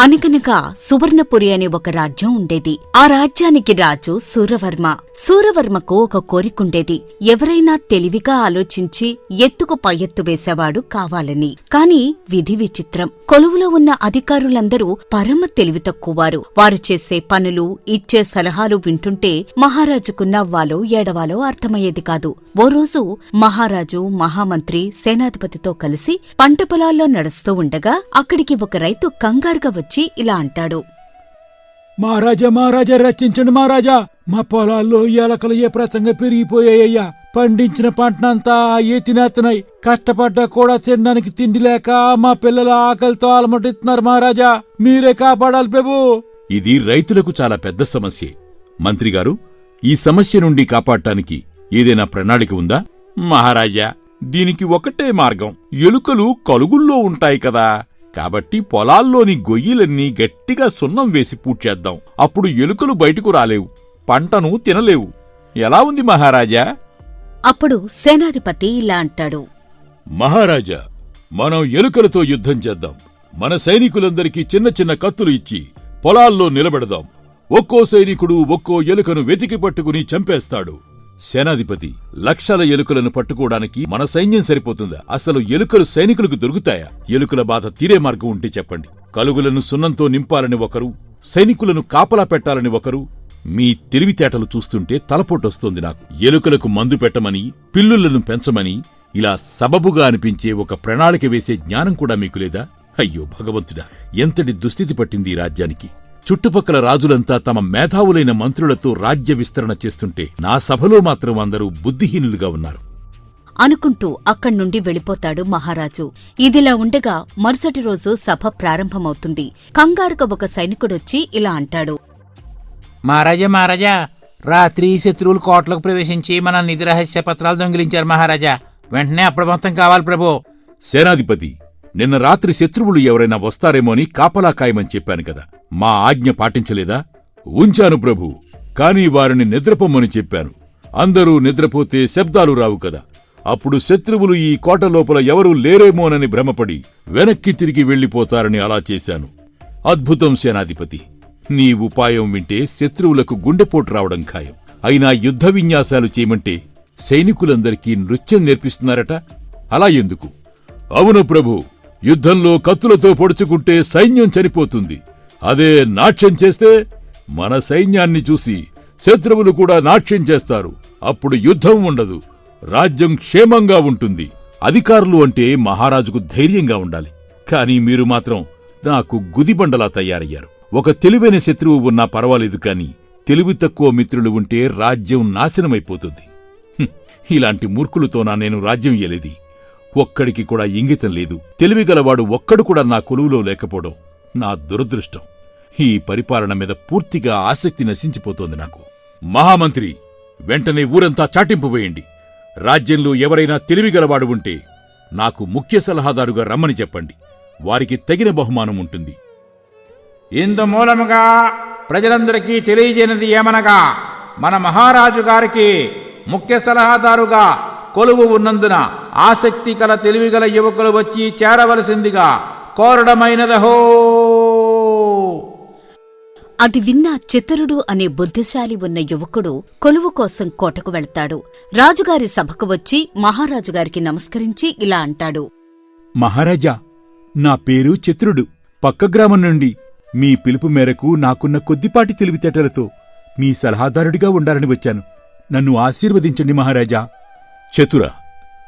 అనగనగా సువర్ణపురి అనే ఒక రాజ్యం ఉండేది. ఆ రాజ్యానికి రాజు సూరవర్మ. సూరవర్మకు ఒక కోరికుండేది. ఎవరైనా తెలివిగా ఆలోచించి ఎత్తుకు పై ఎత్తు వేసేవాడు కావాలని. కాని విధి విచిత్రం. కొలువులో ఉన్న అధికారులందరూ పరమ తెలివి తక్కువారు వారు చేసే పనులు ఇచ్చే సలహాలు వింటుంటే మహారాజుకు నవ్వాలో ఏడవాలో అర్థమయ్యేది కాదు. ఓ రోజు మహారాజు మహామంత్రి సేనాధిపతితో కలిసి పంట పొలాల్లో నడుస్తూ ఉండగా అక్కడికి ఒక రైతు కంగారుగా వచ్చి ఇలా అంటాడు. మహారాజా మహారాజా రచించండి మహారాజా. మా పొలాల్లో ఎలకలు ఏ ప్రసంగా పెరిగిపోయాయ్యా. పండించిన పంటనంతా ఏ తినేస్తున్నాయి కష్టపడ్డా కూడా తినడానికి తిండి లేక మా పిల్లల ఆకలితో అలమటిస్తున్నారు మహారాజా. మీరే కాపాడాలి ప్రభు. ఇది రైతులకు చాలా పెద్ద సమస్యే. మంత్రిగారు ఈ సమస్య నుండి కాపాడటానికి ఏదైనా ప్రణాళిక ఉందా? మహారాజా దీనికి ఒకటే మార్గం. ఎలుకలు కలుగుల్లో ఉంటాయి కదా. కాబట్టి పొలాల్లోని గొయ్యిలన్నీ గట్టిగా సున్నం వేసి పూడ్చేద్దాం. అప్పుడు ఎలుకలు బయటకు రాలేవు. పంటను తినలేవు. ఎలా ఉంది మహారాజా? అప్పుడు సేనాధిపతి ఇలా అంటాడు. మహారాజా మనం ఎలుకలతో యుద్ధం చేద్దాం. మన సైనికులందరికీ చిన్న చిన్న కత్తులు ఇచ్చి పొలాల్లో నిలబెడదాం. ఒక్కో సైనికుడు ఒక్కో ఎలుకను వెతికి పట్టుకుని చంపేస్తాడు. సేనాధిపతి లక్షల ఎలుకలను పట్టుకోవడానికి మన సైన్యం సరిపోతుందా? అసలు ఎలుకలు సైనికులకు దొరుకుతాయా? ఎలుకల బాధ తీరే మార్గం ఉంటే చెప్పండి. కలుగులను సున్నంతో నింపాలని ఒకరు సైనికులను కాపలా పెట్టాలని ఒకరు మీ తెలివితేటలు చూస్తుంటే తలపోటొస్తోంది నాకు. ఎలుకలకు మందు పెట్టమని పిల్లులను పెంచమని ఇలా సబబుగా అనిపించే ఒక ప్రణాళిక వేసే జ్ఞానం కూడా మీకు లేదా? అయ్యో భగవంతుడా ఎంతటి దుస్థితి పట్టింది ఈ రాజ్యానికి? చుట్టుపక్కల రాజులంతా తమ మేధావులైన మంత్రులతో రాజ్య విస్తరణ చేస్తుంటే నా సభలో మాత్రం అందరూ బుద్ధిహీనులుగా ఉన్నారు. అనుకుంటూ అక్కడ్నుండి వెళ్ళిపోతాడు మహారాజు. ఇదిలా ఉండగా మరుసటి రోజు సభ ప్రారంభమవుతుంది. కంగారుగా ఒక సైనికుడొచ్చి ఇలా అంటాడు. మహారాజా మహారాజా రాత్రి శత్రువులు కోటలకు ప్రవేశించి మన నిధి రహస్య పత్రాలు దొంగిలించారు మహారాజా. వెంటనే అప్రమత్తం కావాలి ప్రభు. సేనాధిపతి నిన్న రాత్రి శత్రువులు ఎవరైనా వస్తారేమో అని కాపలా కాయమని చెప్పాను కదా. మా ఆజ్ఞ పాటించలేదా? ఉంచాను ప్రభు కాని వారిని నిద్రపొమ్మని చెప్పాను. అందరూ నిద్రపోతే శబ్దాలు రావు కదా. అప్పుడు శత్రువులు ఈ కోట లోపల ఎవరూ లేరేమోనని భ్రమపడి వెనక్కి తిరిగి వెళ్ళిపోతారని అలా చేశాను. అద్భుతం సేనాధిపతి! నీ ఉపాయం వింటే శత్రువులకు గుండెపోటు రావడం ఖాయం. అయినా యుద్ధ విన్యాసాలు చేయమంటే సైనికులందరికీ నృత్యం నేర్పిస్తున్నారట? అలా ఎందుకు? అవును ప్రభు యుద్ధంలో కత్తులతో పొడుచుకుంటే సైన్యం చనిపోతుంది. అదే నాట్యం చేస్తే మన సైన్యాన్ని చూసి శత్రువులు కూడా నాట్యం చేస్తారు. అప్పుడు యుద్ధం ఉండదు. రాజ్యం క్షేమంగా ఉంటుంది. అధికారులు అంటే మహారాజుకు ధైర్యంగా ఉండాలి. కానీ మీరు మాత్రం నాకు గుదిబండలా తయారయ్యారు. ఒక తెలివైన శత్రువు ఉన్నా పర్వాలేదు కాని తెలివి తక్కువ మిత్రులు ఉంటే రాజ్యం నాశనమైపోతుంది. ఇలాంటి మూర్ఖులతోనా నేను రాజ్యం ఏలేది ఒక్కడికి కూడా ఇంగితం లేదు. తెలివిగలవాడు ఒక్కడు కూడా నా కొలువులో లేకపోవడం నా దురదృష్టం. ఈ పరిపాలన మీద పూర్తిగా ఆసక్తి నశించిపోతోంది నాకు. మహామంత్రి వెంటనే ఊరంతా చాటింపు వేయండి. రాజ్యంలో ఎవరైనా తెలివిగలవాడు ఉంటే నాకు ముఖ్య సలహాదారుగా రమ్మని చెప్పండి. వారికి తగిన బహుమానం ఉంటుంది. ఇందు మూలముగా ప్రజలందరికీ తెలియజేయనిది ఏమనగా మన మహారాజు గారికి ముఖ్య సలహాదారుగా కొలువు ఉన్నందున ఆసక్తి కల తెలివిగల యువకులు వచ్చి చేరవలసిందిగా కోరడమైనదహో. అది విన్న చిత్తరుడు అనే బుద్ధిశాలి ఉన్న యువకుడు కొలువు కోసం కోటకు వెళ్తాడు. రాజుగారి సభకు వచ్చి మహారాజుగారికి నమస్కరించి ఇలా అంటాడు. మహారాజా నా పేరు చతురుడు. పక్క గ్రామం నుండి మీ పిలుపు మేరకు నాకున్న కొద్దిపాటి తెలివితేటలతో మీ సలహాదారుడిగా ఉండాలని వచ్చాను. నన్ను ఆశీర్వదించండి మహారాజా. చతుర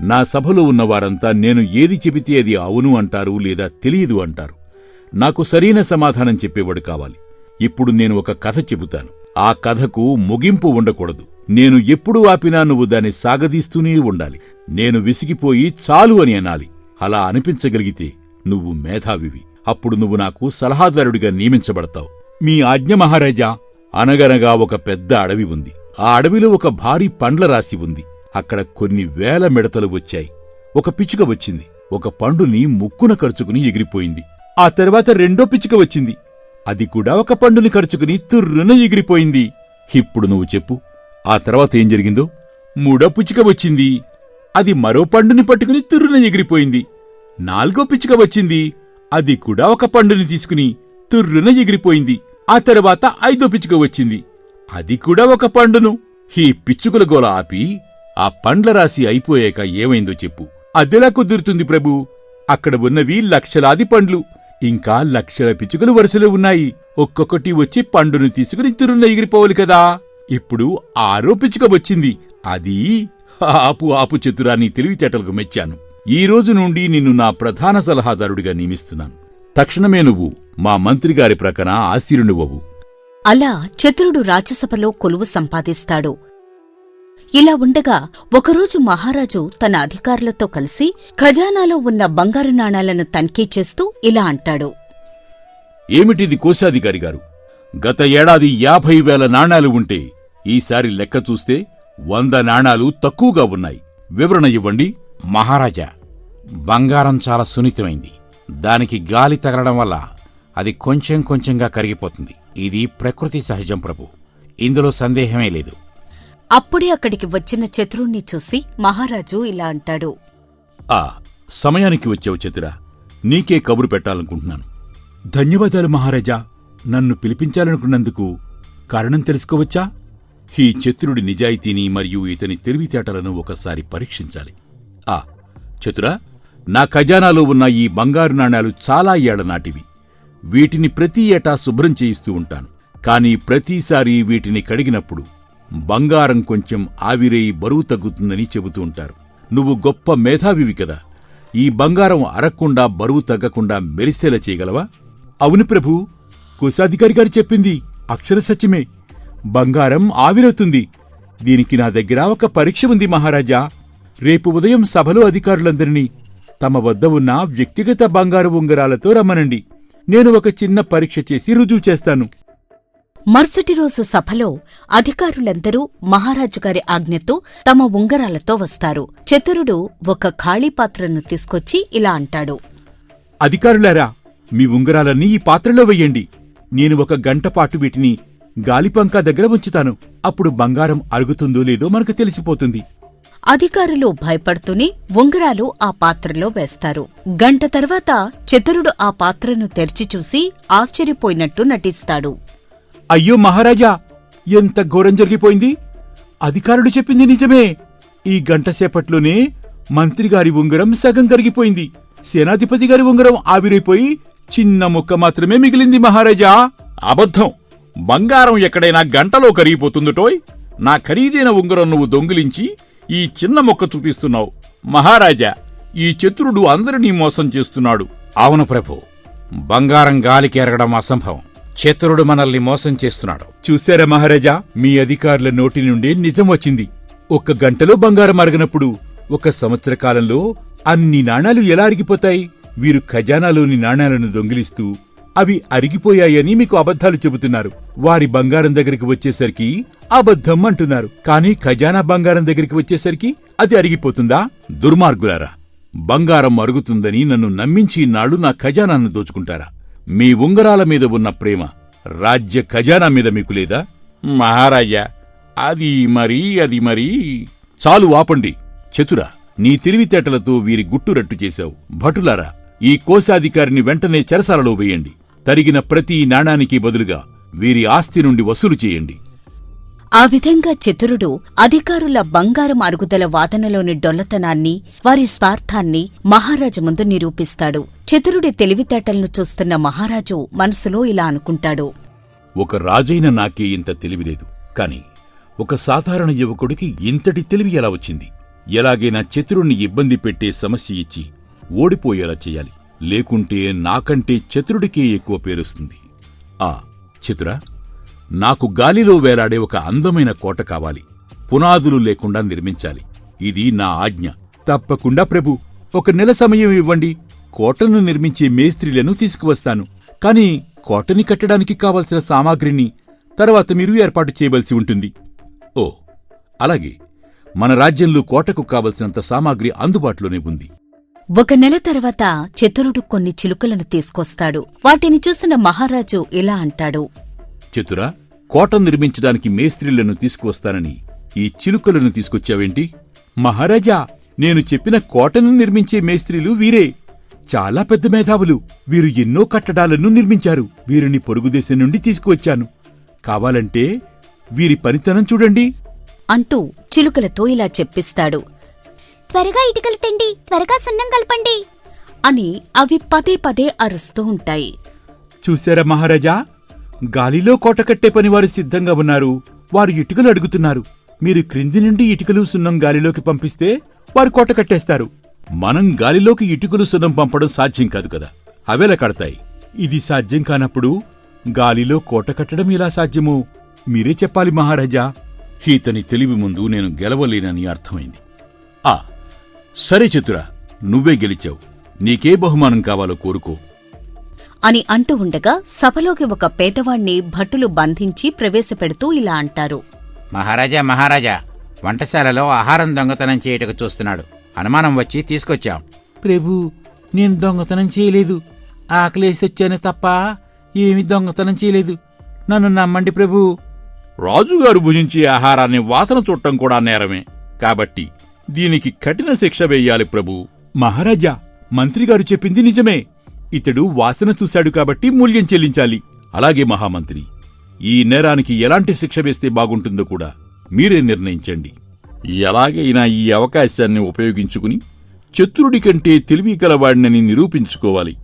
నా సభలో ఉన్న వారంతా నేను ఏది చెబితే అది అవును అంటారు లేదా తెలియదు అంటారు. నాకు సరైన సమాధానం చెప్పేవాడు కావాలి. ఇప్పుడు నేను ఒక కథ చెబుతాను. ఆ కథకు ముగింపు ఉండకూడదు. నేను ఎప్పుడు ఆపినా నువ్వు దాన్ని సాగదీస్తూనే ఉండాలి. నేను విసిగిపోయి చాలు అని అనాలి. అలా అనిపించగలిగితే నువ్వు మేధావివి. అప్పుడు నువ్వు నాకు సలహాదారుడిగా నియమించబడతావు. మీ ఆజ్ఞ మహారాజా అనగనగా ఒక పెద్ద అడవి ఉంది. ఆ అడవిలో ఒక భారీ పండ్ల రాశి ఉంది. అక్కడ కొన్ని వేల మిడతలు వచ్చాయి. ఒక పిచ్చుక వచ్చింది. ఒక పండుని ముక్కున కరుచుకుని ఎగిరిపోయింది. ఆ తర్వాత రెండో పిచ్చుక వచ్చింది. అది కూడా ఒక పండుని కరుచుకుని తుర్రున ఎగిరిపోయింది. ఇప్పుడు నువ్వు చెప్పు ఆ తర్వాత ఏం జరిగిందో? మూడో పిచ్చుక వచ్చింది. అది మరో పండుని పట్టుకుని తుర్రున ఎగిరిపోయింది. నాలుగో పిచ్చుక వచ్చింది. అది కూడా ఒక పండుని తీసుకుని తుర్రున ఎగిరిపోయింది. ఆ తర్వాత ఐదో పిచ్చుక వచ్చింది. అది కూడా ఒక పండును. ఈ పిచ్చుకల గోల ఆపి ఆ పండ్ల రాశి అయిపోయాక ఏమైందో చెప్పు. అదెలా కుదురుతుంది ప్రభు. అక్కడ ఉన్నవి లక్షలాది పండ్లు. ఇంకా లక్షల పిచ్చుకలు వరుసలో ఉన్నాయి. ఒక్కొక్కటి వచ్చి పండును తీసుకుని తురున్న ఎగిరిపోవాలి కదా. ఇప్పుడు ఆరో పిచ్చుక వచ్చింది. అది ఆపు ఆపు చతురాన్ని తెలివితేటలకు మెచ్చాను. ఈ రోజు నుండి నిన్ను నా ప్రధాన సలహాదారుడిగా నియమిస్తున్నాను. తక్షణమే నువ్వు మా మంత్రిగారి ప్రక్కన ఆశీరునివ్వవు అలా చతురుడు రాజ్యసభలో కొలువు సంపాదిస్తాడు. ఇలా ఉండగా ఒకరోజు మహారాజు తన అధికారులతో కలిసి ఖజానాలో ఉన్న బంగారు నాణాలను తనిఖీ చేస్తూ ఇలా అంటాడు. ఏమిటిది కోశాధికారి గారు? గత ఏడాది యాభై వేల నాణాలు ఉంటే ఈసారి లెక్క చూస్తే వంద నాణాలు తక్కువగా ఉన్నాయి. వివరణ ఇవ్వండి. మహారాజా బంగారం చాలా సున్నితమైంది. దానికి గాలి తగలడం వల్ల అది కొంచెం కొంచెంగా కరిగిపోతుంది. ఇది ప్రకృతి సహజం ప్రభు. ఇందులో సందేహమే లేదు. అప్పుడే అక్కడికి వచ్చిన చతురుణ్ణి చూసి మహారాజు ఇలా అంటాడు. ఆ సమయానికి వచ్చావు చతురా. నీకే కబురు పెట్టాలనుకుంటున్నాను. ధన్యవాదాలు మహారాజా. నన్ను పిలిపించాలనుకున్నందుకు కారణం తెలుసుకోవచ్చా? ఈ చతురుడి నిజాయితీని మరియు ఇతని తెలివితేటలను ఒకసారి పరీక్షించాలి. ఆ చతురా నా ఖజానాలో ఉన్న ఈ బంగారు నాణాలు చాలా ఏళ్ళ నాటివి. వీటిని ప్రతి ఏటా శుభ్రం చేయిస్తూ ఉంటాను. కానీ ప్రతిసారి వీటిని కడిగినప్పుడు బంగారం కొంచెం ఆవిరేయి బరువు తగ్గుతుందని చెబుతూ ఉంటారు. నువ్వు గొప్ప మేధావివి కదా. ఈ బంగారం అరక్కుండా బరువు తగ్గకుండా మెరిసేలా చేయగలవా? అవును ప్రభు కోశాధికారి గారు చెప్పింది. అక్షర సత్యమే. బంగారం ఆవిరవుతుంది. దీనికి నా దగ్గర ఒక పరీక్ష ఉంది మహారాజా. రేపు ఉదయం సభలో అధికారులందరినీ తమ వద్ద ఉన్న వ్యక్తిగత బంగారు ఉంగరాలతో రమ్మనండి. నేను ఒక చిన్న పరీక్ష చేసి రుజువు చేస్తాను. మరుసటి రోజు సభలో అధికారులందరూ మహారాజు గారి ఆజ్ఞతో తమ ఉంగరాలతో వస్తారు. చతురుడు ఒక ఖాళీ పాత్రను తీసుకొచ్చి ఇలా అంటాడు. అధికారులారా మీ ఉంగరాలన్నీ ఈ పాత్రలో వెయ్యండి నేను ఒక గంట పాటు వీటిని గాలిపంకా దగ్గర ఉంచుతాను. అప్పుడు బంగారం అరుగుతుందో లేదో మనకు తెలిసిపోతుంది. అధికారులు భయపడుతూనే ఉంగరాలు ఆ పాత్రలో వేస్తారు. గంట తర్వాత చతురుడు ఆ పాత్రను తెరిచి చూసి ఆశ్చర్యపోయినట్టు నటిస్తాడు. అయ్యో మహారాజా ఎంత ఘోరం జరిగిపోయింది? అధికారులు చెప్పింది నిజమే. ఈ గంట సేపట్లోనే మంత్రిగారి ఉంగరం సగం కరిగిపోయింది. సేనాధిపతి గారి ఉంగరం ఆవిరైపోయి చిన్న ముక్క మాత్రమే మిగిలింది మహారాజా. అబద్ధం. బంగారం ఎక్కడైనా గంటలో కరిగిపోతుందటోయ్ నా ఖరీదైన ఉంగరం నువ్వు దొంగిలించి ఈ చిన్న మొక్క చూపిస్తున్నావు. మహారాజా ఈ చతురుడు అందరినీ మోసం చేస్తున్నాడు. అవును ప్రభు. బంగారం గాలికి ఎరగడం అసంభవం. చతురుడు మనల్ని మోసం చేస్తున్నాడు. చూశారా మహారాజా? మీ అధికారుల నోటి నుండి నిజం వచ్చింది. ఒక్క గంటలో బంగారం అరగనప్పుడు ఒక సంవత్సర కాలంలో అన్ని నాణాలు ఎలా అరిగిపోతాయి? వీరు ఖజానాలోని నాణాలను దొంగిలిస్తూ అవి అరిగిపోయాయని మీకు అబద్ధాలు చెబుతున్నారు. వారి బంగారం దగ్గరికి వచ్చేసరికి అబద్ధం అంటున్నారు. కానీ ఖజానా బంగారం దగ్గరికి వచ్చేసరికి అది అరిగిపోతుందా? దుర్మార్గులారా బంగారం అరుగుతుందని నన్ను నమ్మించి నాళ్ళు నా ఖజానాను దోచుకుంటారా? మీ ఉంగరాల మీద ఉన్న ప్రేమ రాజ్య ఖజానా మీద మీకు లేదా? మహారాజా అది మరి అది మరీ. చాలు ఆపండి. చతురా నీ తెలివితేటలతో వీరి గుట్టు రట్టు చేశావు. భటులారా ఈ కోశాధికారిని వెంటనే చెరసాలలో వేయండి. తరిగిన ప్రతి నాణానికి బదులుగా వీరి ఆస్తి నుండి వసూలు చేయండి. ఆ విధంగా చతురుడు అధికారుల బంగారం అరుగుదల వాదనలోని డొల్లతనాన్ని వారి స్వార్థాన్ని మహారాజు ముందు నిరూపిస్తాడు. చతురుడి తెలివితేటలను చూస్తున్న మహారాజు మనసులో ఇలా అనుకుంటాడు. ఒక రాజైన నాకే ఇంత తెలివిలేదు కాని ఒక సాధారణ యువకుడికి ఇంతటి తెలివి ఎలా వచ్చింది? ఎలాగైనా చతురుణ్ణి ఇబ్బంది పెట్టే సమస్య ఇచ్చి ఓడిపోయేలా చేయాలి. లేకుంటే నాకంటే చతురుడికే ఎక్కువ పేరొస్తుంది. ఆ చతురా నాకు గాలిలో వేలాడే ఒక అందమైన కోట కావాలి. పునాదులు లేకుండా నిర్మించాలి. ఇది నా ఆజ్ఞ. తప్పకుండా ప్రభు. ఒక నెల సమయం ఇవ్వండి. కోటను నిర్మించే మేస్త్రీలను తీసుకువస్తాను. కాని కోటని కట్టడానికి కావలసిన సామాగ్రిని తర్వాత మీరు ఏర్పాటు చేయవలసి ఉంటుంది. ఓ అలాగే. మన రాజ్యంలో కోటకు కావలసినంత సామాగ్రి అందుబాటులోనే ఉంది. ఒక నెల తర్వాత చతురుడు కొన్ని చిలుకలను తీసుకొస్తాడు. వాటిని చూసిన మహారాజు ఇలా అంటాడు. చతురా కోట నిర్మించడానికి మేస్త్రీలను తీసుకువస్తానని ఈ చిలుకలను తీసుకొచ్చావేంటి? మహారాజా నేను చెప్పిన కోటను నిర్మించే మేస్త్రీలు వీరే. చాలా పెద్ద మేధావులు. వీరు ఎన్నో కట్టడాలను నిర్మించారు. వీరిని పొరుగు దేశం నుండి తీసుకువచ్చాను. కావాలంటే వీరి పనితనం చూడండి. అంటూ చిలుకలతో ఇలా చెప్పిస్తాడు. త్వరగా ఇటుకలు తెండి త్వరగా సున్నం కలపండి. అని అవి పదే పదే అరుస్తూ ఉంటాయి. చూశారా మహారాజా? గాలిలో కోట కట్టే పని వారు సిద్ధంగా ఉన్నారు. వారు ఇటుకలు అడుగుతున్నారు. మీరు క్రింది నుండి ఇటుకలు సున్నం గాలిలోకి పంపిస్తే వారు కోట కట్టేస్తారు. మనం గాలిలోకి ఇటుకలు సున్నం పంపడం సాధ్యం కాదు కదా. అవెల కడతాయి. ఇది సాధ్యం కానప్పుడు గాలిలో కోట కట్టడం ఎలా సాధ్యమో మీరే చెప్పాలి మహారాజా. ఇతని తెలివి ముందు నేను గెలవలేనని అర్థమైంది. ఆ సరే చతురా నువ్వే గెలిచావు. నీకే బహుమానం కావాలో కోరుకో. అని అంటూ ఉండగా సభలోకి ఒక పేదవాణ్ణి భటులు బంధించి ప్రవేశపెడుతూ ఇలా అంటారు. మహారాజా మహారాజా వంటశాలలో ఆహారం దొంగతనం చేయుటకు చూస్తున్నాడు. అనుమానం వచ్చి తీసుకొచ్చాం. ప్రభు నేను దొంగతనం చేయలేదు. ఆకలేసొచ్చానే తప్ప ఏమీ దొంగతనం చేయలేదు. నన్ను నమ్మండి ప్రభు. రాజుగారు భుజించే ఆహారాన్ని వాసన చూడటం కూడా నేరమే. కాబట్టి దీనికి కఠిన శిక్ష వేయాలి ప్రభు. మహారాజా మంత్రిగారు చెప్పింది నిజమే. ఇతడు వాసన చూశాడు కాబట్టి మూల్యం చెల్లించాలి. అలాగే మహామంత్రి ఈ నేరానికి ఎలాంటి శిక్ష వేస్తే బాగుంటుందో కూడా మీరే నిర్ణయించండి. ఎలాగైనా ఈ అవకాశాన్ని ఉపయోగించుకుని చతురుడి కంటే తెలివి గలవాడినని నిరూపించుకోవాలి.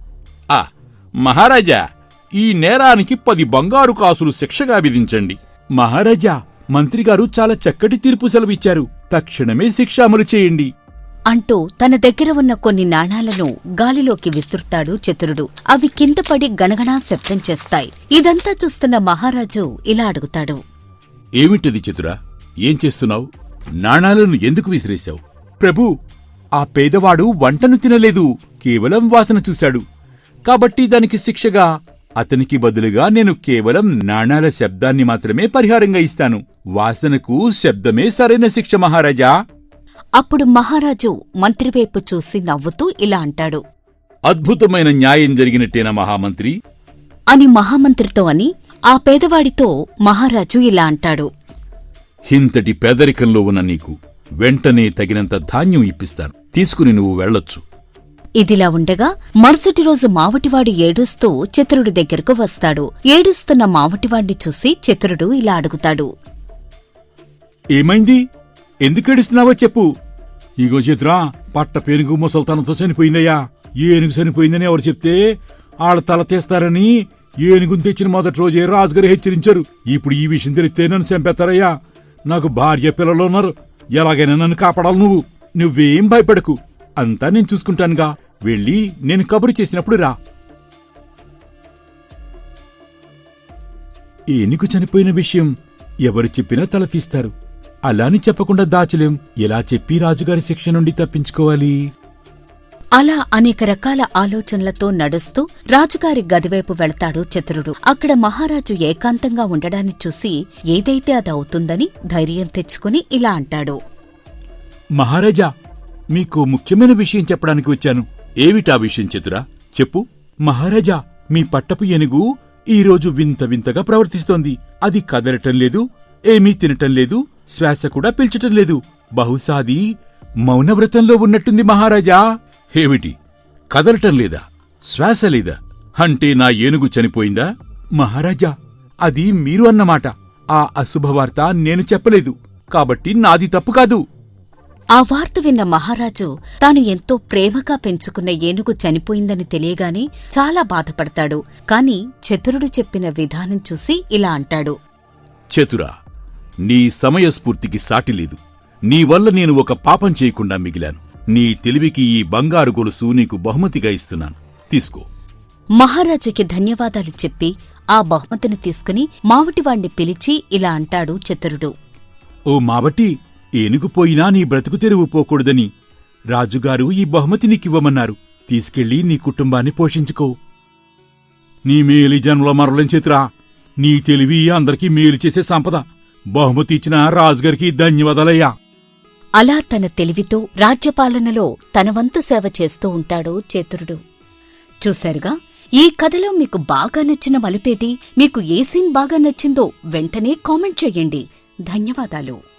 ఆ మహారాజా ఈ నేరానికి పది బంగారు కాసులు శిక్షగా విధించండి. మహారాజా మంత్రిగారు చాలా చక్కటి తీర్పు సెలవిచ్చారు. తక్షణమే శిక్ష అమలు చేయండి. అంటూ తన దగ్గర ఉన్న కొన్ని నాణాలను గాలిలోకి విసురుతాడు చతురుడు. అవి కింద పడి గణగణా శబ్దం చేస్తాయి. ఇదంతా చూస్తున్న మహారాజు ఇలా అడుగుతాడు. ఏమిటది చతురా? ఏం చేస్తున్నావు? నాణాలను ఎందుకు విసిరేశావు? ప్రభు ఆ పేదవాడు వంటను తినలేదు. కేవలం వాసన చూశాడు. కాబట్టి దానికి శిక్షగా అతనికి బదులుగా నేను కేవలం నాణాల శబ్దాన్ని మాత్రమే పరిహారంగా ఇస్తాను. వాసనకు శబ్దమే సరైన శిక్ష మహారాజా. అప్పుడు మహారాజు మంత్రివైపు చూసి నవ్వుతూ ఇలా అంటాడు. అద్భుతమైన న్యాయం జరిగినట్టేనా మహామంత్రి? అని మహామంత్రితో అని ఆ పేదవాడితో మహారాజు ఇలా అంటాడు. ఇంతటి పేదరికంలో ఉన్న నీకు వెంటనే తగినంత ధాన్యం ఇప్పిస్తాను. తీసుకుని నువ్వు వెళ్ళొచ్చు. ఇదిలా ఉండగా మరుసటి రోజు మావటివాడు ఏడుస్తూ చతురుడి దగ్గరకు వస్తాడు. ఏడుస్తున్న మావటివాణ్ణి చూసి చతురుడు ఇలా అడుగుతాడు. ఏమైంది? ఎందుకు ఏడుస్తున్నావో చెప్పు. ఇగో చిత్రా పట్ట పెనుగు ముసల్తనంతో చనిపోయిందయ్యా. ఏనుగు చనిపోయిందని ఎవరు చెప్తే ఆళ్ళ తల తీస్తారని ఏనుగును తెచ్చిన మొదటి రోజే రాజుగారు హెచ్చరించారు. ఇప్పుడు ఈ విషయం తెలిస్తే నన్ను చంపేస్తారయ్యా. నాకు భార్య పిల్లలు ఉన్నారు. ఎలాగైనా నన్ను కాపాడాలి నువ్వు. నువ్వేం భయపడకు. అంతా నేను చూసుకుంటానుగా. వెళ్ళి నేను కబురు చేసినప్పుడు రా. ఏనుగు చనిపోయిన విషయం ఎవరు చెప్పినా తల తీస్తారు. అలాని చెప్పకుండా దాచలేం. ఎలా చెప్పి రాజుగారి శిక్ష నుండి తప్పించుకోవాలి? అలా అనేక రకాల ఆలోచనలతో నడుస్తూ రాజుగారి గదివైపు వెళ్తాడు చతురుడు. అక్కడ మహారాజు ఏకాంతంగా ఉండడాన్ని చూసి ఏదైతే అది అవుతుందని ధైర్యం తెచ్చుకుని ఇలా అంటాడు. మహారాజా మీకు ముఖ్యమైన విషయం చెప్పడానికి వచ్చాను. ఏమిటా విషయం చతురా? చెప్పు. మహారాజా మీ పట్టపు ఏనుగు ఈరోజు వింత వింతగా ప్రవర్తిస్తోంది. అది కదలటం లేదు ఏమీ తినటం లేదు శ్వాస కూడా పీల్చటం లేదు. బహుశా అది మౌనవ్రతంలో ఉన్నట్టుంది మహారాజా. ఏమిటి? కదలటం లేదా? శ్వాస లేదా? అంటే నా ఏనుగు చనిపోయిందా? మహారాజా అది మీరు అన్నమాట. ఆ అశుభవార్త నేను చెప్పలేదు. కాబట్టి నాది తప్పు కాదు. ఆ వార్త విన్న మహారాజు తాను ఎంతో ప్రేమగా పెంచుకున్న ఏనుగు చనిపోయిందని తెలియగానే చాలా బాధపడతాడు. కాని చతురుడు చెప్పిన విధానం చూసి ఇలా అంటాడు. చతురా నీ సమయస్ఫూర్తికి సాటి లేదు. నీ వల్ల నేను ఒక పాపం చేయకుండా మిగిలాను. నీ తెలివికి ఈ బంగారు గొలుసు నీకు బహుమతిగా ఇస్తున్నాను. తీసుకో. మహారాజుకి ధన్యవాదాలు చెప్పి ఆ బహుమతిని తీసుకుని మావటివాణ్ణి పిలిచి ఇలా అంటాడు చతురుడు. ఓ మావటి ఏనుగు పోయినా నీ బ్రతుకు తెరువు పోకూడదని. రాజుగారు ఈ బహుమతి నీకివ్వమన్నారు. తీసుకెళ్ళి నీ కుటుంబాన్ని పోషించుకో. నీ మేలి జన్మలో మరలం చేతురా నీ తెలివి అందరికీ మేలు చేసే సంపద. బహుమతి ఇచ్చిన రాజుగారికి ధన్యవాదాలయ్యా. అలా తన తెలివితో రాజ్యపాలనలో తన వంతు సేవ చేస్తూ ఉంటాడు చేతురుడు. చూశారుగా ఈ కథలో మీకు బాగా నచ్చిన మలుపేటి మీకు ఏ సీన్ బాగా నచ్చిందో వెంటనే కామెంట్ చెయ్యండి ధన్యవాదాలు.